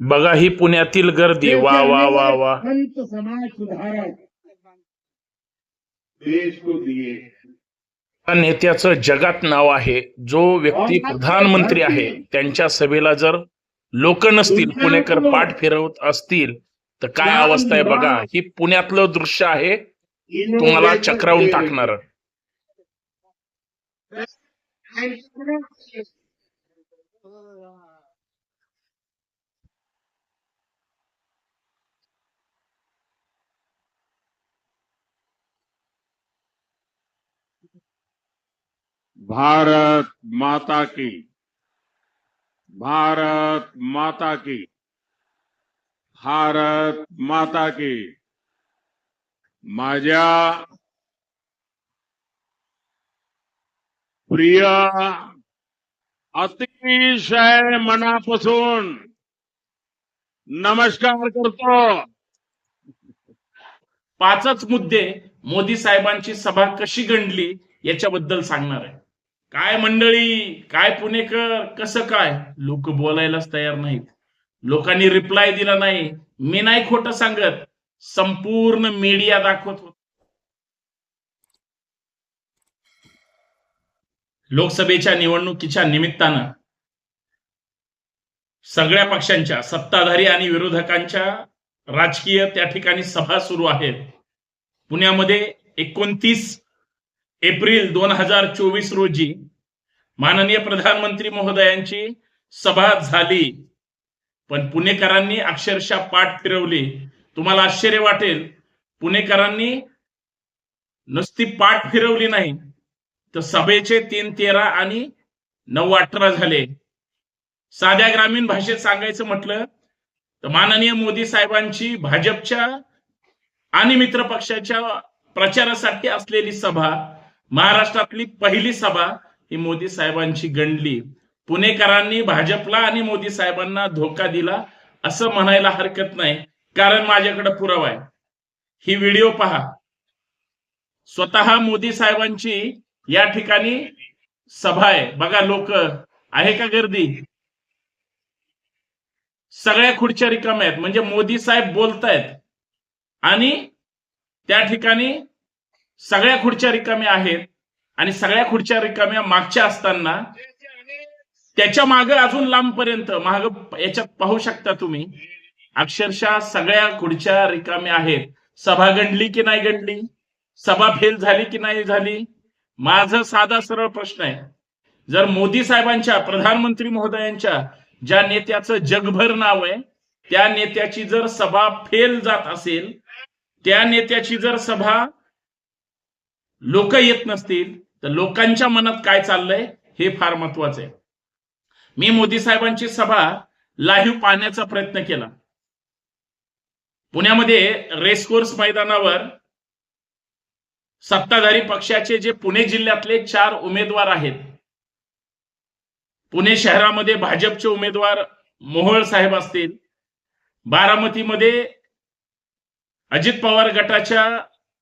बघा ही पुण्यातील गर्दी. वा वा वा वा. संत समाज सुधारक. देश को दिए या नेत्याचं जगात नाव आहे. जो व्यक्ती प्रधानमंत्री आहे त्यांच्या सभेला जर लोक नसतील पुणेकर पाठ फिरवत असतील तर काय अवस्था आहे बघा. ही पुण्यातलं दृश्य आहे. तुम्हाला चक्रावून टाकणार. भारत माता की। भारत माता की। भारत माता की। माझ्या प्रिय अतिशय मनापासून नमस्कार करतो. पाचच मुद्दे मोदी साहेबांची सभा कशी गणली याच्याबद्दल सांगणार आहे. काय मंडळी काय पुणेकर कसं काय? लोक बोलायलाच तयार नाहीत. लोकांनी रिप्लाय दिला नाही. मी नाही खोटं सांगत. संपूर्ण मीडिया दाखवत होत. लोकसभेच्या निवडणुकीच्या निमित्तानं सगळ्या पक्षांच्या सत्ताधारी आणि विरोधकांच्या राजकीय त्या ठिकाणी सभा सुरू आहेत. पुण्यामध्ये एकोणतीस एप्रिल दोन हजार चोवीस रोजी माननीय प्रधानमंत्री महोदयांची सभा झाली. पण पुणेकरांनी अक्षरशः पाठ फिरवली. तुम्हाला आश्चर्य वाटेल पुणेकरांनी नुसती पाठ फिरवली नाही. तर सभेचे तीन तेरा आणि नऊ अठरा झाले. साध्या ग्रामीण भाषेत सांगायचं म्हटलं तर माननीय मोदी साहेबांची भाजपच्या आणि मित्र पक्षाच्या प्रचारासाठी असलेली सभा महाराष्ट्रातली पहिली सभा ही मोदी साहेबांची गणली पुणेकरांनी भाजपला आणि मोदी साहेबांना धोका दिला असं म्हणायला हरकत नाही. कारण माझ्याकडे पुरावा आहे. ही व्हिडिओ पहा. स्वतः मोदी साहेबांची या ठिकाणी सभा आहे. बघा लोक आहे का गर्दी? सगळ्या खुर्च्या रिकाम्या आहेत. म्हणजे मोदी साहेब बोलतायत. आणि त्या ठिकाणी सगळ्या खुर्च्या रिकाम्या आहेत आणि सगळ्या खुर्च्या रिकाम्या मागच्या असताना त्याच्या माग अजून लांबपर्यंत माग याच्यात पाहू शकता तुम्ही अक्षरशः सगळ्या खुर्च्या रिकाम्या आहेत. सभा गणली की नाही गणली सभा फेल झाली की नाही झाली? माझा साधा सरळ प्रश्न आहे. जर मोदी साहेबांच्या प्रधानमंत्री महोदयांच्या ज्या नेत्याचं जगभर नाव आहे त्या नेत्याची जर सभा फेल जात असेल त्या नेत्याची जर सभा लोक येत नसतील तर लोकांच्या मनात काय चाललंय हे फार महत्वाचं आहे. मी मोदी साहेबांची सभा लाईव्ह पाहण्याचा प्रयत्न केला. पुण्यामध्ये रेसकोर्स मैदानावर सत्ताधारी पक्षाचे जे पुणे जिल्ह्यातले चार उमेदवार आहेत पुणे शहरामध्ये भाजपचे उमेदवार मोहोळ साहेब असतील बारामतीमध्ये अजित पवार गटाच्या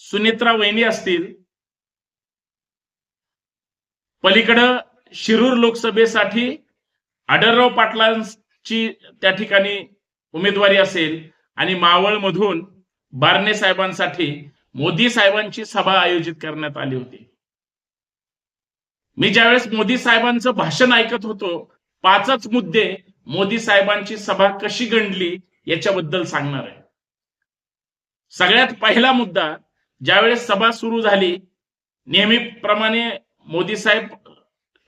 सुनेत्रा वहिनी असतील पलीकडं शिरूर लोकसभेसाठी आडरराव पाटलांची त्या ठिकाणी उमेदवारी असेल आणि मावळ मधून बारणे साहेबांसाठी मोदी साहेबांची सभा आयोजित करण्यात आली होती. मी ज्यावेळेस मोदी साहेबांचं भाषण ऐकत होतो पाचच मुद्दे मोदी साहेबांची सभा कशी गणली याच्याबद्दल सांगणार आहे. सगळ्यात पहिला मुद्दा ज्यावेळेस सभा सुरू झाली नेहमीप्रमाणे मोदी साहेब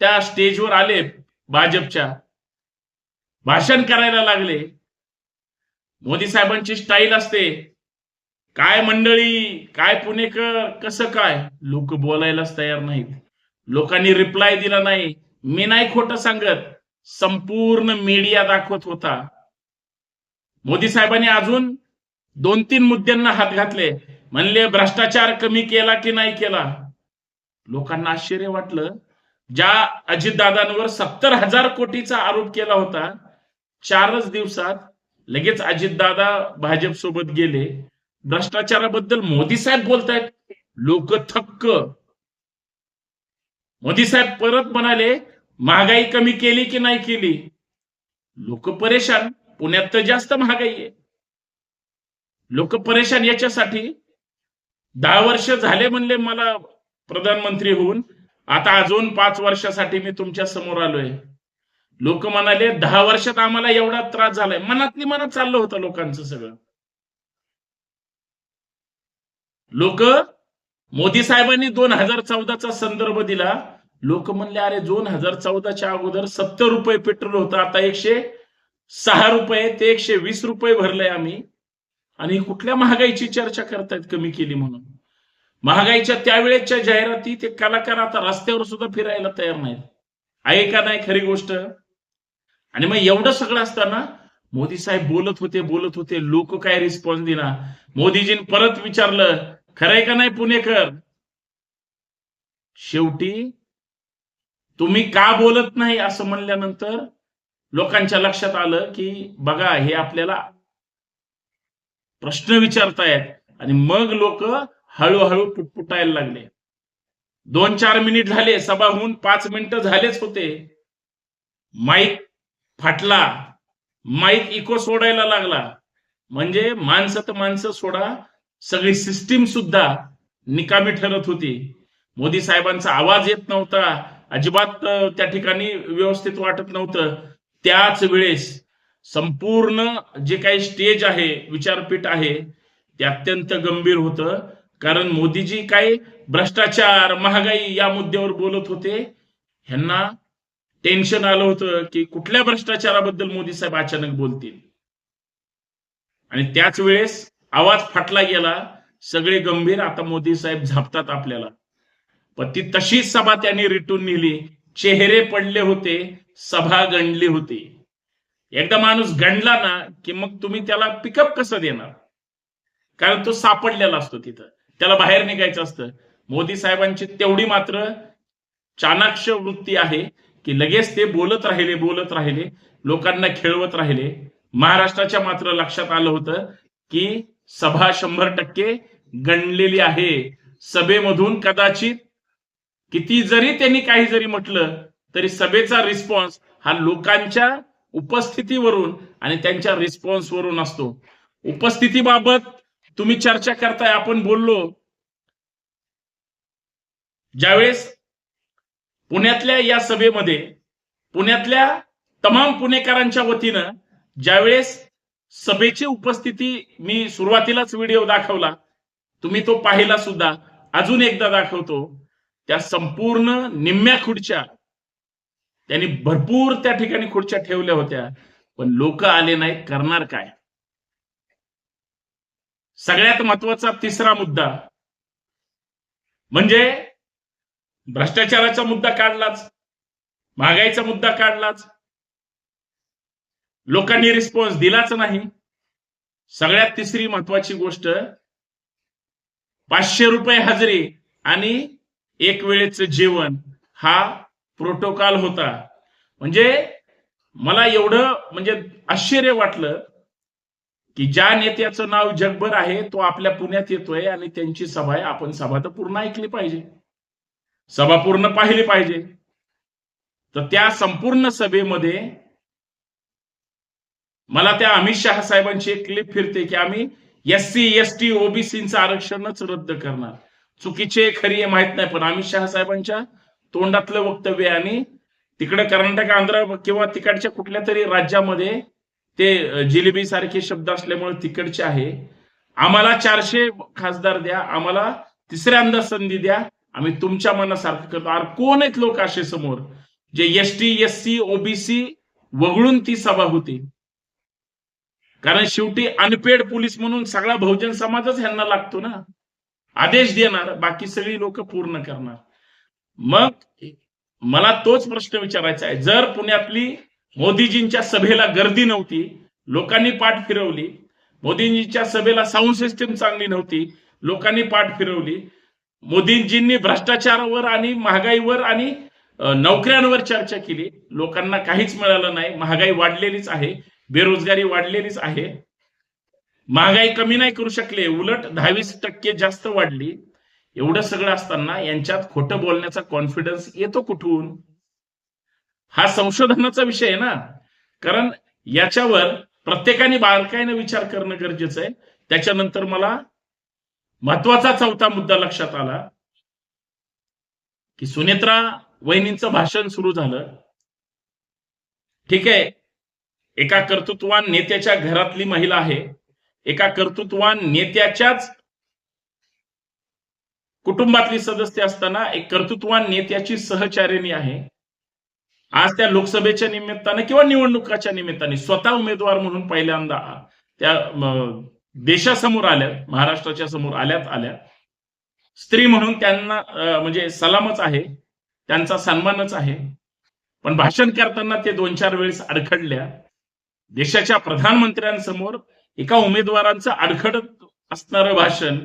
त्या स्टेजवर आले भाजपच्या. भाषण करायला लागले. मोदी साहेबांची स्टाईल असते. काय मंडळी काय पुणेकर कसं काय? लोक बोलायलाच तयार नाहीत. लोकांनी रिप्लाय दिला नाही. मी नाही खोटं सांगत. संपूर्ण मीडिया दाखवत होता. मोदी साहेबांनी अजून दोन तीन मुद्द्यांना हात घातले. म्हणले भ्रष्टाचार कमी केला की नाही केला? लोकांना आश्चर्य वाटलं. ज्या अजितदादांवर सत्तर हजार कोटीचा आरोप केला होता चारच दिवसात लगेच अजितदादा भाजप सोबत गेले. भ्रष्टाचाराबद्दल मोदी साहेब बोलतायत. लोक थक्क. मोदी साहेब परत म्हणाले महागाई कमी केली की नाही केली? लोक परेशान. पुण्यात तर जास्त महागाई आहे. लोक परेशान याच्यासाठी. दहा वर्ष झाले म्हणले मला प्रधानमंत्री होऊन आता अजून पाच वर्षासाठी मी तुमच्यासमोर आलोय. लोक म्हणाले दहा वर्षात आम्हाला एवढा त्रास झालाय. मनातली मनात चाललं होतं लोकांचं सगळं. लोक मोदी साहेबांनी दोन हजार चौदाचा संदर्भ दिला. लोक म्हणले अरे दोन हजार चौदाच्या अगोदर सत्तर रुपये पेट्रोल होतं आता एकशे सहा रुपये ते एकशे वीस रुपये भरलंय आम्ही. आणि कुठल्या महागाईची चर्चा करतायत कमी केली म्हणून? महागाईच्या त्यावेळेच्या जाहिराती ते कलाकार आता रस्त्यावर सुद्धा फिरायला तयार नाहीत. आहे का नाही खरी गोष्ट? आणि मग एवढं सगळं असताना मोदी साहेब बोलत होते बोलत होते लोक काय रिस्पॉन्स दिला? मोदीजींनी परत विचारलं खरंय का नाही पुणेकर? शेवटी तुम्ही का बोलत नाही? असं म्हणल्यानंतर लोकांच्या लक्षात आलं की बघा हे आपल्याला प्रश्न विचारतायत. आणि मग लोक हळूहळू पुटपुटायला लागले. दोन चार मिनिट झाले सभा होऊन पाच मिनिटं झालेच होते. माईक फाटला. माईक इको सोडायला लागला. म्हणजे माणसं तर माणसं सोडा. सगळी सिस्टीम सुद्धा निकामी ठरत होती. मोदी साहेबांचा आवाज येत नव्हता. अजिबात त्या ठिकाणी व्यवस्थित वाटत नव्हतं. त्याच वेळेस संपूर्ण जे काही स्टेज आहे विचारपीठ आहे ते अत्यंत गंभीर होतं. कारण मोदीजी काही भ्रष्टाचार महागाई या मुद्द्यावर बोलत होते. ह्यांना टेन्शन आलं होतं की कुठल्या भ्रष्टाचाराबद्दल मोदी साहेब अचानक बोलतील? आणि त्याच वेळेस आवाज फाटला गेला. सगळे गंभीर आता मोदी साहेब झापतात आपल्याला. पण ती तशीच सभा त्यांनी रिटून नेली. चेहरे पडले होते सभा गणली होती. एकदा माणूस गणला ना की मग तुम्ही त्याला पिकअप कसं देणार? कारण तो सापडलेला असतो तिथं. त्याला बाहेर निघायचं असतं. मोदी साहेबांची तेवढी मात्र चाणाक्ष वृत्ती आहे की लगेच ते बोलत राहिले बोलत राहिले लोकांना खेळवत राहिले. महाराष्ट्राच्या मात्र लक्षात आलं होतं की सभा शंभर टक्के गणलेली आहे. सभेमधून कदाचित किती जरी त्यांनी काही जरी म्हटलं तरी सभेचा रिस्पॉन्स हा लोकांच्या उपस्थितीवरून आणि त्यांच्या रिस्पॉन्सवरून असतो. उपस्थितीबाबत तुम्ही चर्चा करताय आपण बोललो. ज्यावेळेस पुण्यातल्या या सभेमध्ये पुण्यातल्या तमाम पुणेकरांच्या वतीनं ज्यावेळेस सभेची उपस्थिती मी सुरुवातीलाच व्हिडिओ दाखवला तुम्ही तो पाहिला सुद्धा अजून एकदा दाखवतो त्या संपूर्ण निम्म्या खुर्च्या त्यांनी भरपूर त्या ठिकाणी खुर्च्या ठेवल्या होत्या पण लोक आले नाही करणार काय? सगळ्यात महत्त्वाचा तिसरा मुद्दा म्हणजे भ्रष्टाचाराचा मुद्दा काढलाच महागाईचा मुद्दा काढलाच. लोकांनी रिस्पॉन्स दिलाच नाही. सगळ्यात तिसरी महत्वाची गोष्ट पाचशे रुपये हजेरी आणि एक वेळेचं जेवण हा प्रोटोकॉल होता. म्हणजे मला एवढं म्हणजे आश्चर्य वाटलं की ज्या नेत्याचं नाव जगभर आहे तो आपल्या पुण्यात येतोय आणि त्यांची सभा आहे. आपण सभा तर पूर्ण ऐकली पाहिजे. सभा पूर्ण पाहिली पाहिजे. तर त्या संपूर्ण सभेमध्ये मला त्या अमित शहा साहेबांची एक क्लिप फिरते की आम्ही एस सी एस टी ओबीसीचं आरक्षणच रद्द करणार. चुकीचे खरी माहीत नाही पण अमित शहा साहेबांच्या तोंडातलं वक्तव्य आणि तिकडे कर्नाटक आंध्र किंवा तिकडच्या कुठल्या तरी राज्यामध्ये ते जिलेबी सारखे शब्द असल्यामुळे तिकडचे आहे. आम्हाला चारशे खासदार द्या आम्हाला तिसऱ्यांदा संधी द्या. आम्ही तुमच्या मनासारखं करतो. अरे कोण आहेत लोक असे समोर? जे S T S C OBC वगळून ती सभा होती. कारण शेवटी अनपेड पोलीस म्हणून सगळा बहुजन समाजच ह्यांना लागतो ना. आदेश देणार बाकी सगळी लोक पूर्ण करणार. मग मला तोच प्रश्न विचारायचा आहे. जर पुण्यातली मोदीजींच्या सभेला गर्दी नव्हती लोकांनी पाठ फिरवली. मोदीजींच्या सभेला साऊंड सिस्टीम चांगली नव्हती लोकांनी पाठ फिरवली. मोदीजींनी भ्रष्टाचारावर आणि महागाईवर आणि नोकऱ्यांवर चर्चा केली. लोकांना काहीच मिळालं नाही. महागाई वाढलेलीच आहे बेरोजगारी वाढलेलीच आहे. महागाई कमी नाही करू शकले उलट दहावीस टक्के जास्त वाढली. एवढं सगळं असताना यांच्यात खोटं बोलण्याचा कॉन्फिडन्स येतो कुठून? हा संशोधनाचा विषय आहे ना. कारण याच्यावर प्रत्येकाने बारकाईने विचार करणं गरजेचं आहे. त्याच्यानंतर मला महत्त्वाचा चौथा मुद्दा लक्षात आला. की सुनेत्रा वहिनींचं भाषण सुरू झालं. ठीक आहे. एका कर्तृत्वान नेत्याच्या घरातली महिला आहे. एका कर्तृत्वान नेत्याच्याच कुटुंबातली सदस्य असताना एक कर्तृत्वान नेत्याची सहचारिणी आहे. आज त्या लोकसभेच्या निमित्ताने किंवा निवडणुकाच्या निमित्ताने स्वतः उमेदवार म्हणून पहिल्यांदा त्या देशासमोर आल्या महाराष्ट्राच्या समोर आल्यात आल्या. स्त्री म्हणून त्यांना म्हणजे सलामच आहे त्यांचा सन्मानच आहे. पण भाषण करताना ते दोन चार वेळेस अडखडल्या. देशाच्या प्रधानमंत्र्यांसमोर एका उमेदवारांचं अडखडत असणारं भाषण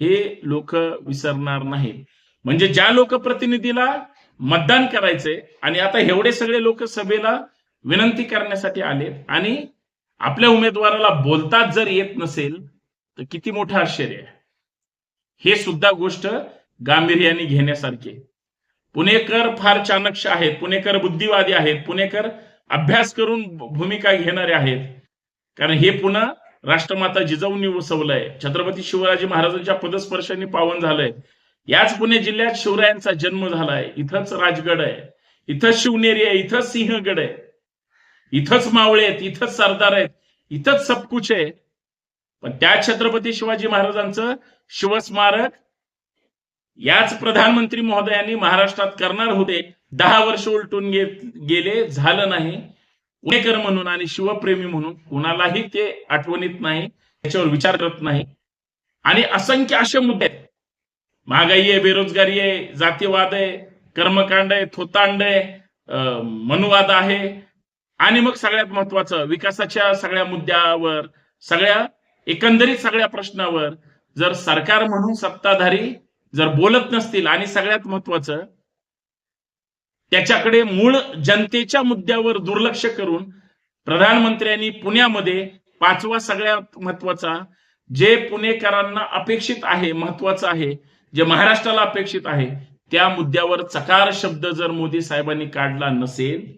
हे लोक विसरणार नाहीत. म्हणजे ज्या लोकप्रतिनिधीला मतदान करायचंय आणि आता एवढे सगळे लोक सभेला विनंती करण्यासाठी आले आणि आपल्या उमेदवाराला बोलताच जर येत नसेल तर किती मोठं आश्चर्य आहे. हे सुद्धा गोष्ट गांभीर्याने घेण्यासारखी पुणेकर फार चाणक्य आहेत पुणेकर बुद्धिवादी आहेत पुणेकर अभ्यास करून भूमिका घेणारे आहेत. कारण हे पुन्हा राष्ट्रमाता जिजाऊंनी वसवलंय. छत्रपती शिवराजी महाराजांच्या पदस्पर्शांनी पावन झालंय. याच पुणे जिल्ह्यात शिवरायांचा जन्म झालाय. इथंच राजगड आहे. इथंच शिवनेरी आहे. इथंच सिंहगड आहे. इथंच मावळे आहेत. इथंच सरदार आहेत. इथंच सबकुच आहे. पण त्या छत्रपती शिवाजी महाराजांचं शिवस्मारक याच प्रधानमंत्री महोदयांनी महाराष्ट्रात करणार होते. दहा वर्ष उलटून गेले. झालं नाही. पुणेकर म्हणून आणि शिवप्रेमी म्हणून कुणालाही ते आठवणीत नाही. त्याच्यावर विचार करत नाही. आणि असंख्य असे मुद्दे आहेत. महागाई आहे बेरोजगारी आहे जातीवाद आहे कर्मकांड आहे थोतांड आहे मनुवाद आहे. आणि मग सगळ्यात महत्वाचं विकासाच्या सगळ्या मुद्द्यावर सगळ्या एकंदरीत सगळ्या प्रश्नावर जर सरकार म्हणून सत्ताधारी जर बोलत नसतील आणि सगळ्यात महत्वाचं त्याच्याकडे मूळ जनतेच्या मुद्द्यावर दुर्लक्ष करून प्रधानमंत्र्यांनी पुण्यामध्ये पाचवा सगळ्यात महत्त्वाचा जे पुणेकरांना अपेक्षित आहे महत्वाचं आहे जे महाराष्ट्राला अपेक्षित आहे त्या मुद्द्यावर चकार शब्द जर मोदी साहेबांनी काढला नसेल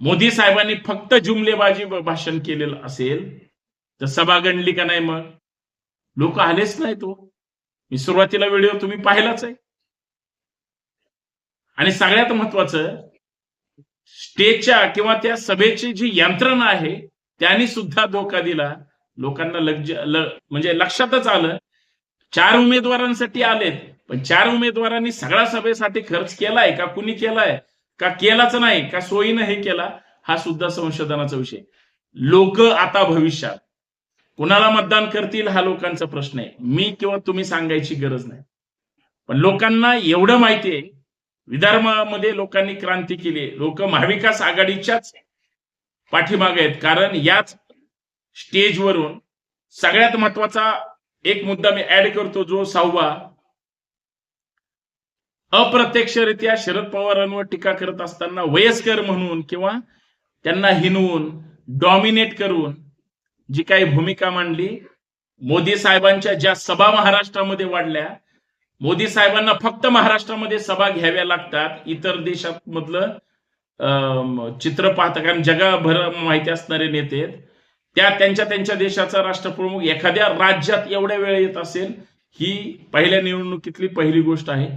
मोदी साहेबांनी फक्त जुमलेबाजी भाषण केलेलं असेल तर सभा गणली का नाही मग? लोक आलेच नाही तो हो. मी सुरुवातीला व्हिडिओ तुम्ही पाहिलाच आहे. आणि सगळ्यात महत्वाचं स्टेजच्या किंवा त्या सभेची जी यंत्रणा आहे त्यांनी सुद्धा धोका दिला. लोकांना लज्ज ल- म्हणजे लक्षातच आलं चार उमेदवारांसाठी आलेत. पण चार उमेदवारांनी सगळ्या सभेसाठी खर्च केलाय का कुणी केलाय? का केलाच नाही? का सोयीनं हे केला? हा सुद्धा संशोधनाचा विषय. लोक आता भविष्यात. कुणाला मतदान करतील हा लोकांचा प्रश्न आहे. मी किंवा तुम्ही सांगायची गरज नाही. पण लोकांना एवढं माहिती आहे. विदर्भामध्ये लोकांनी क्रांती केली लोक महाविकास आघाडीच्याच पाठीमागे आहेत. कारण याच स्टेजवरून सगळ्यात महत्त्वाचा एक मुद्दा मी ऍड करतो जो सहावा अप्रत्यक्षरित्या शरद पवारांवर टीका करत असताना वयस्कर म्हणून किंवा त्यांना हिनवून डॉमिनेट करून जी काही भूमिका मांडली मोदी साहेबांच्या ज्या सभा महाराष्ट्रामध्ये वाढल्या मोदी साहेबांना फक्त महाराष्ट्रामध्ये सभा घ्याव्या लागतात इतर देशात मधलं चित्र पाहता कारण जगाभर माहिती असणारे नेते आहेत. त्या त्यांच्या त्यांच्या देशाचा राष्ट्रप्रमुख एखाद्या राज्यात एवढ्या वेळ येत असेल ही पहिल्या निवडणुकीतली पहिली गोष्ट आहे.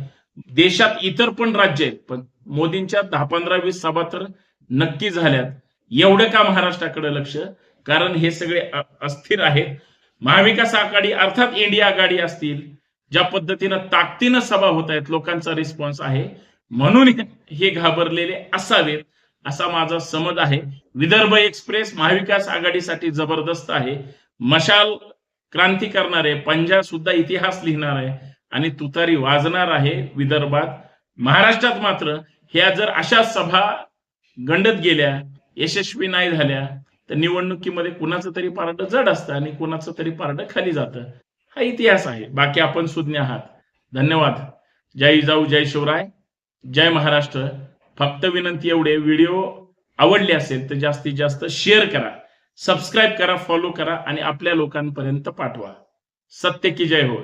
देशात इतर पण राज्य आहेत पण मोदींच्या दहा पंधरा वीस सभा तर नक्की झाल्यात. एवढं का महाराष्ट्राकडे लक्ष? कारण हे सगळे अस्थिर आहेत. महाविकास आघाडी अर्थात इंडिया आघाडी असतील ज्या पद्धतीनं ताकदीनं सभा होत आहेत लोकांचा रिस्पॉन्स आहे. म्हणून हे घाबरलेले असावेत. असा माझा समज आहे. विदर्भ एक्सप्रेस महाविकास आघाडीसाठी जबरदस्त आहे. मशाल क्रांती करणार आहे पंजा सुद्धा इतिहास लिहिणार आहे आणि तुतारी वाजणार आहे विदर्भात. महाराष्ट्रात मात्र ह्या जर अशा सभा गंडत गेल्या यशस्वी नाही झाल्या तर निवडणुकीमध्ये कुणाचं तरी पारडं जड असतं आणि कुणाचं तरी पारडं खाली जातं. हा इतिहास आहे. बाकी आपण सुज्ञ आहात. धन्यवाद. जय जाऊ जय शिवराय. जय महाराष्ट्र. फक्त विनंती एवढे व्हिडिओ आवडले असेल तर जास्तीत जास्त शेअर करा सबस्क्राईब करा फॉलो करा आणि आपल्या लोकांपर्यंत पाठवा. सत्य की जय हो.